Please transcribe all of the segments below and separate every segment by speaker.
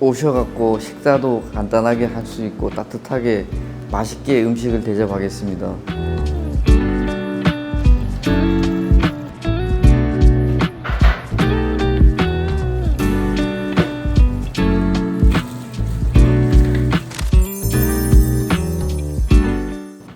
Speaker 1: 오셔갖고 식사도 간단하게 할 수 있고 따뜻하게 맛있게 음식을 대접하겠습니다.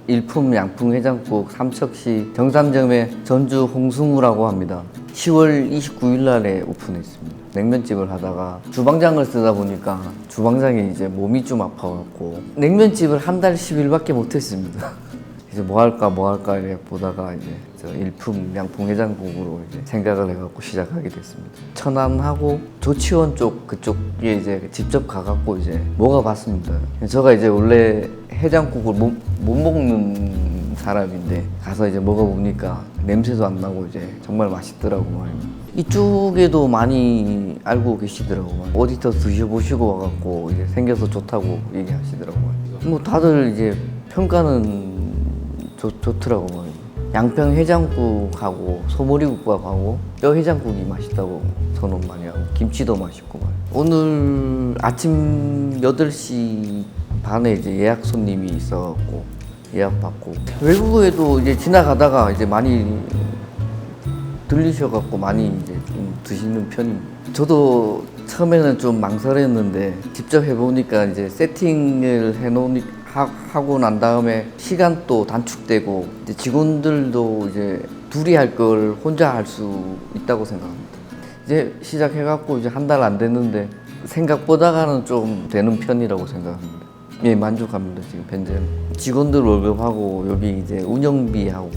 Speaker 1: 일품 양풍 해장국 삼척시 정삼점의 전주 홍승우라고 합니다. 10월 29일 날에 오픈했습니다. 냉면집을 하다가 주방장을 쓰다 보니까 주방장이 이제 몸이 좀 아파갖고 냉면집을 한 달 10일밖에 못했습니다. 이제 뭐 할까 뭐 할까 이렇게 보다가 이제 저 일품 양풍 해장국으로 이제 생각을 해갖고 시작하게 됐습니다. 천안하고 조치원 쪽 그쪽에 이제 직접 가갖고 이제 먹어봤습니다. 제가 이제 원래 해장국을 못, 못 먹는 사람인데 가서 이제 먹어보니까 냄새도 안 나고 이제 정말 맛있더라고 말입니다. 이쪽에도 많이 알고 계시더라고요. 어디서 드셔보시고 와갖고 이제 생겨서 좋다고 얘기하시더라고요. 뭐 다들 이제 평가는 좋, 좋더라고요. 양평 해장국하고 소머리국밥하고 뼈 해장국이 맛있다고 선언 많이 하고 김치도 맛있고. 오늘 아침 8시 반에 이제 예약 손님이 있어갖고 예약 받고 외국에도 이제 지나가다가 이제 많이 들리셔갖고 많이 이제 좀 드시는 편입니다. 저도 처음에는 좀 망설였는데 직접 해보니까 이제 세팅을 해놓으니 하- 하고 난 다음에 시간도 단축되고 이제 직원들도 이제 둘이 할 걸 혼자 할 수 있다고 생각합니다. 이제 시작해갖고 이제 한 달 안 됐는데 생각보다는 좀 되는 편이라고 생각합니다. 예, 만족합니다 지금 현재 직원들 월급하고 여기 이제 운영비하고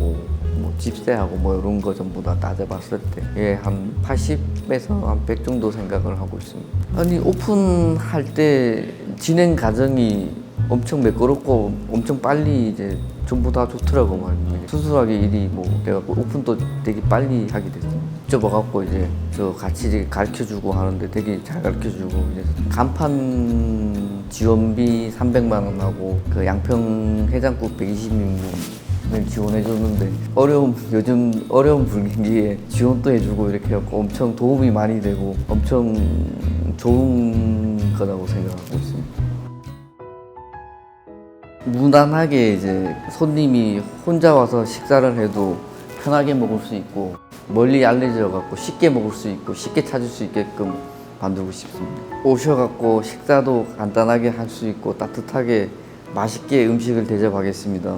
Speaker 1: 뭐 집세하고 뭐 이런 거 전부 다 따져봤을 때예한 80에서 한 100 정도 생각을 하고 있습니다. 아니 오픈할 때 진행 과정이 엄청 매끄럽고 엄청 빨리 이제 전부 다 좋더라고 말입니다. 수술하게 일이 뭐 돼갖고 오픈도 되게 빨리 하게 됐어요. 와갖고 이제 저 같이 이제 가르쳐주고 하는데 되게 잘 가르쳐주고 이제 간판 지원비 300만 원 하고 그 양평 해장국 120인분을 지원해줬는데 어려운 요즘 어려운 분위기에 지원도 해주고 이렇게 해갖고 엄청 도움이 많이 되고 엄청 좋은 거라고 생각하고 있습니다. 무난하게 이제 손님이 혼자 와서 식사를 해도 편하게 먹을 수 있고 멀리 알려져 갖고 쉽게 먹을 수 있고 쉽게 찾을 수 있게끔 만들고 싶습니다. 오셔 갖고 식사도 간단하게 할 수 있고 따뜻하게 맛있게 음식을 대접하겠습니다.